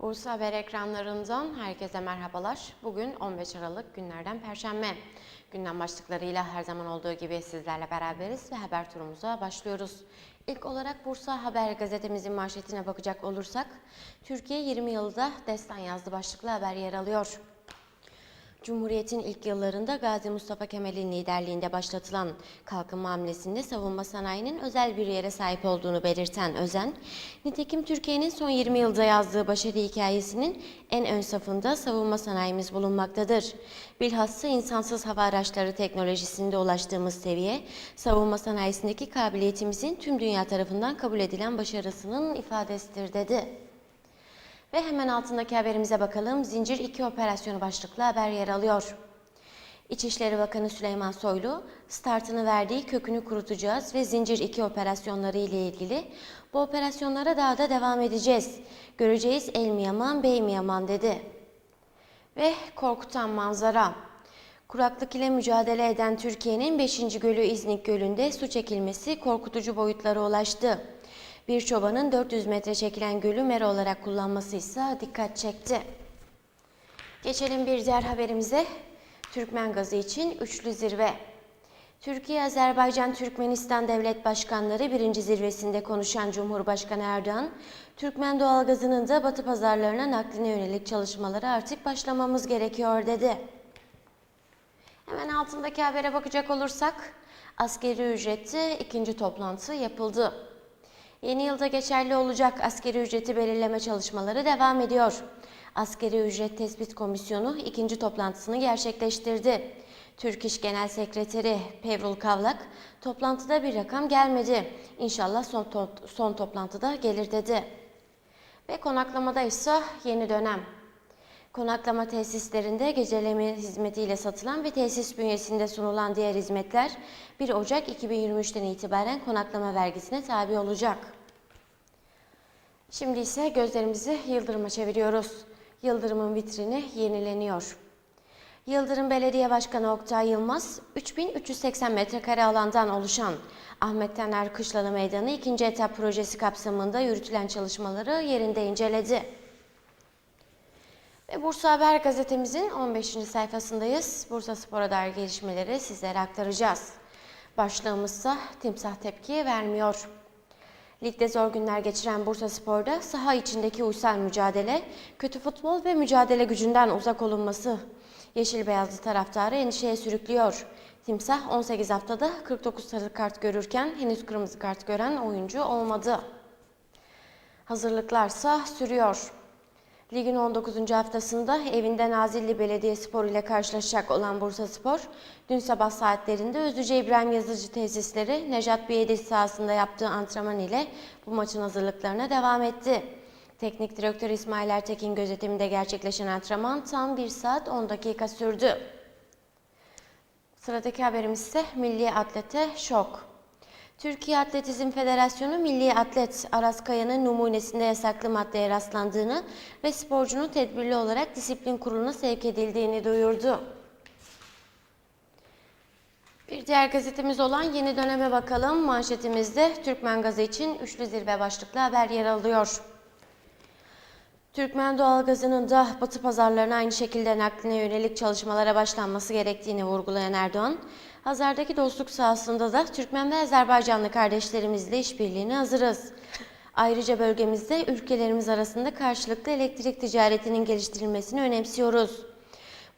Bursa Haber ekranlarından herkese merhabalar. Bugün 15 Aralık günlerden Perşembe. Gündem başlıklarıyla her zaman olduğu gibi sizlerle beraberiz ve haber turumuza başlıyoruz. İlk olarak Bursa Haber gazetemizin manşetine bakacak olursak, Türkiye 20 yılda destan yazdı başlıklı haber yer alıyor. Cumhuriyet'in ilk yıllarında Gazi Mustafa Kemal'in liderliğinde başlatılan kalkınma hamlesinde savunma sanayinin özel bir yere sahip olduğunu belirten Özen, nitekim Türkiye'nin son 20 yılda yazdığı başarı hikayesinin en ön safında savunma sanayimiz bulunmaktadır. Bilhassa insansız hava araçları teknolojisinde ulaştığımız seviye, savunma sanayisindeki kabiliyetimizin tüm dünya tarafından kabul edilen başarısının ifadesidir dedi. Ve hemen altındaki haberimize bakalım. Zincir 2 operasyonu başlıklı haber yer alıyor. İçişleri Bakanı Süleyman Soylu, startını verdiği kökünü kurutacağız ve Zincir 2 operasyonları ile ilgili bu operasyonlara daha da devam edeceğiz. Göreceğiz el mi yaman, bey mi yaman dedi. Ve korkutan manzara. Kuraklık ile mücadele eden Türkiye'nin 5. gölü İznik Gölü'nde su çekilmesi korkutucu boyutlara ulaştı. Bir çobanın 400 metre çekilen gölü mera olarak kullanması ise dikkat çekti. Geçelim bir diğer haberimize. Türkmen gazı için üçlü zirve. Türkiye, Azerbaycan, Türkmenistan devlet başkanları birinci zirvesinde konuşan Cumhurbaşkanı Erdoğan, Türkmen doğalgazının da batı pazarlarına nakline yönelik çalışmalara artık başlamamız gerekiyor dedi. Hemen altındaki habere bakacak olursak, askeri ücrette ikinci toplantı yapıldı. Yeni yılda geçerli olacak askeri ücreti belirleme çalışmaları devam ediyor. Askeri Ücret Tespit Komisyonu ikinci toplantısını gerçekleştirdi. Türk İş Genel Sekreteri Pevrul Kavlak, toplantıda bir rakam gelmedi. İnşallah son, to son toplantıda gelir dedi. Ve konaklamada ise yeni dönem. Konaklama tesislerinde geceleme hizmetiyle satılan ve tesis bünyesinde sunulan diğer hizmetler 1 Ocak 2023'ten itibaren konaklama vergisine tabi olacak. Şimdi ise gözlerimizi Yıldırım'a çeviriyoruz. Yıldırım'ın vitrini yenileniyor. Yıldırım Belediye Başkanı Oktay Yılmaz, 3380 metrekare alandan oluşan Ahmet Taner Kışlalı Meydanı ikinci etap projesi kapsamında yürütülen çalışmaları yerinde inceledi. Ve Bursa Haber gazetemizin 15. sayfasındayız. Bursa Spor'a dair gelişmeleri sizlere aktaracağız. Başlığımızsa timsah tepki vermiyor. Ligde zor günler geçiren Bursa Spor'da saha içindeki uysal mücadele, kötü futbol ve mücadele gücünden uzak olunması yeşil beyazlı taraftarı endişeye sürüklüyor. Timsah 18 haftada 49 sarı kart görürken henüz kırmızı kart gören oyuncu olmadı. Hazırlıklarsa sürüyor. Ligin 19. haftasında evinde Nazilli Belediyespor ile karşılaşacak olan Bursa Spor, dün sabah saatlerinde Özlüce İbrahim Yazıcı tesisleri Nejat Biyediz sahasında yaptığı antrenman ile bu maçın hazırlıklarına devam etti. Teknik direktör İsmail Ertekin gözetiminde gerçekleşen antrenman tam 1 saat 10 dakika sürdü. Sıradaki haberimiz ise Milli Atlete şok. Türkiye Atletizm Federasyonu Milli Atlet Aras Kaya'nın numunesinde yasaklı maddeye rastlandığını ve sporcunun tedbirli olarak disiplin kuruluna sevk edildiğini duyurdu. Bir diğer gazetemiz olan Yeni Döneme bakalım. Manşetimizde Türkmen Gazı için üçlü zirve başlıklı haber yer alıyor. Türkmen doğalgazının da batı pazarlarına aynı şekilde nakline yönelik çalışmalara başlanması gerektiğini vurgulayan Erdoğan, Hazardaki dostluk sahasında da Türkmen ve Azerbaycanlı kardeşlerimizle işbirliğine hazırız. Ayrıca bölgemizde ülkelerimiz arasında karşılıklı elektrik ticaretinin geliştirilmesini önemsiyoruz.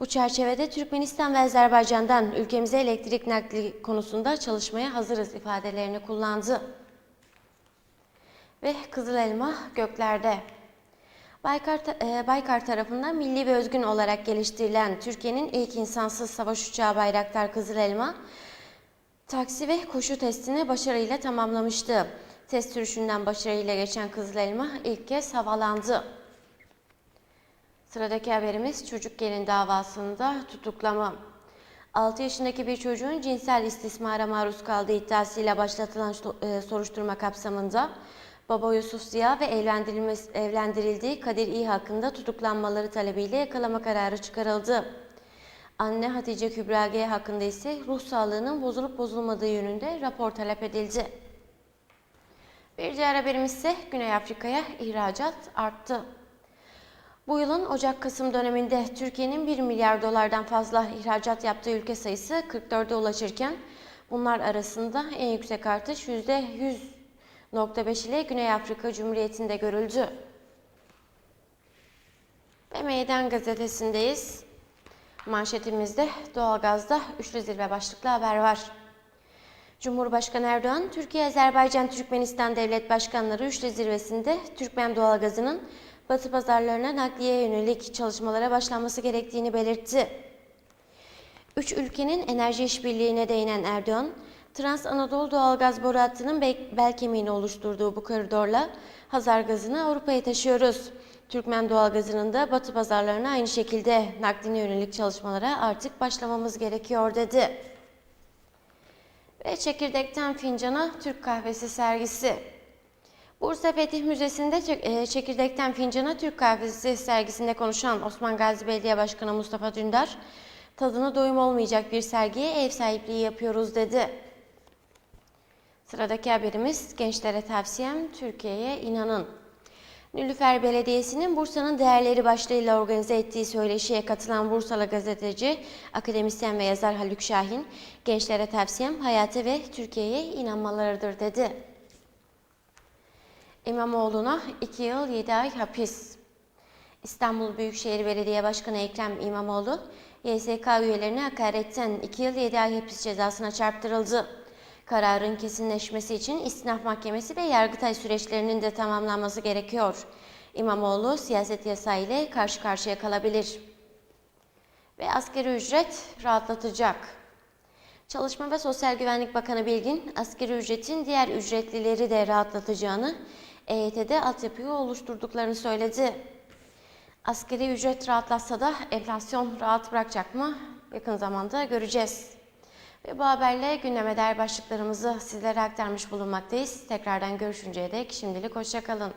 Bu çerçevede Türkmenistan ve Azerbaycan'dan ülkemize elektrik nakli konusunda çalışmaya hazırız ifadelerini kullandı. Ve Kızıl Elma göklerde. Baykar, e, Baykar tarafından milli ve özgün olarak geliştirilen Türkiye'nin ilk insansız savaş uçağı Bayraktar Kızıl Elma, taksi ve koşu testini başarıyla tamamlamıştı. Test sürüşünden başarıyla geçen Kızıl Elma ilk kez havalandı. Sıradaki haberimiz çocuk gelin davasında tutuklama. 6 yaşındaki bir çocuğun cinsel istismara maruz kaldığı iddiasıyla başlatılan e, soruşturma kapsamında Baba Yusuf Ziya ve evlendirildiği Kadir İ hakkında tutuklanmaları talebiyle yakalama kararı çıkarıldı. Anne Hatice Kübra G hakkında ise ruh sağlığının bozulup bozulmadığı yönünde rapor talep edildi. Bir diğer haberimiz ise Güney Afrika'ya ihracat arttı. Bu yılın Ocak-Kasım döneminde Türkiye'nin 1 milyar dolardan fazla ihracat yaptığı ülke sayısı 44'e ulaşırken bunlar arasında en yüksek artış %100.5 ile Güney Afrika Cumhuriyeti'nde görüldü. Ve Meydan Gazetesi'ndeyiz. Manşetimizde doğalgazda üçlü zirve başlıklı haber var. Cumhurbaşkanı Erdoğan, Türkiye, Azerbaycan, Türkmenistan devlet başkanları üçlü zirvesinde Türkmen doğalgazının batı pazarlarına nakliye yönelik çalışmalara başlanması gerektiğini belirtti. Üç ülkenin enerji işbirliğine değinen Erdoğan, Trans Anadolu doğalgaz boru hattının bel kemiğini oluşturduğu bu koridorla Hazar gazını Avrupa'ya taşıyoruz. Türkmen doğalgazının da batı pazarlarına aynı şekilde nakline yönelik çalışmalara artık başlamamız gerekiyor dedi. Ve çekirdekten fincana Türk kahvesi sergisi. Bursa Fetih Müzesi'nde e, çekirdekten fincana Türk kahvesi sergisinde konuşan Osman Gazi Belediye Başkanı Mustafa Dündar, tadına doyum olmayacak bir sergiye ev sahipliği yapıyoruz dedi. Sıradaki haberimiz gençlere tavsiyem Türkiye'ye inanın. Nilüfer Belediyesi'nin Bursa'nın değerleri başlığıyla organize ettiği söyleşiye katılan Bursalı gazeteci, akademisyen ve yazar Haluk Şahin, gençlere tavsiyem hayata ve Türkiye'ye inanmalarıdır dedi. İmamoğlu'na 2 yıl 7 ay hapis. İstanbul Büyükşehir Belediye Başkanı Ekrem İmamoğlu, YSK üyelerine hakaretten 2 yıl 7 ay hapis cezasına çarptırıldı. Kararın kesinleşmesi için istinaf mahkemesi ve yargıtay süreçlerinin de tamamlanması gerekiyor. İmamoğlu siyaset yasağı ile karşı karşıya kalabilir. Ve asgari ücret rahatlatacak. Çalışma ve Sosyal Güvenlik Bakanı Bilgin, asgari ücretin diğer ücretlileri de rahatlatacağını, EYT'de altyapıyı oluşturduklarını söyledi. Asgari ücret rahatlatsa da enflasyon rahat bırakacak mı? Yakın zamanda göreceğiz. Ve bu haberle gündeme dair başlıklarımızı sizlere aktarmış bulunmaktayız. Tekrardan görüşünceye dek şimdilik hoşçakalın.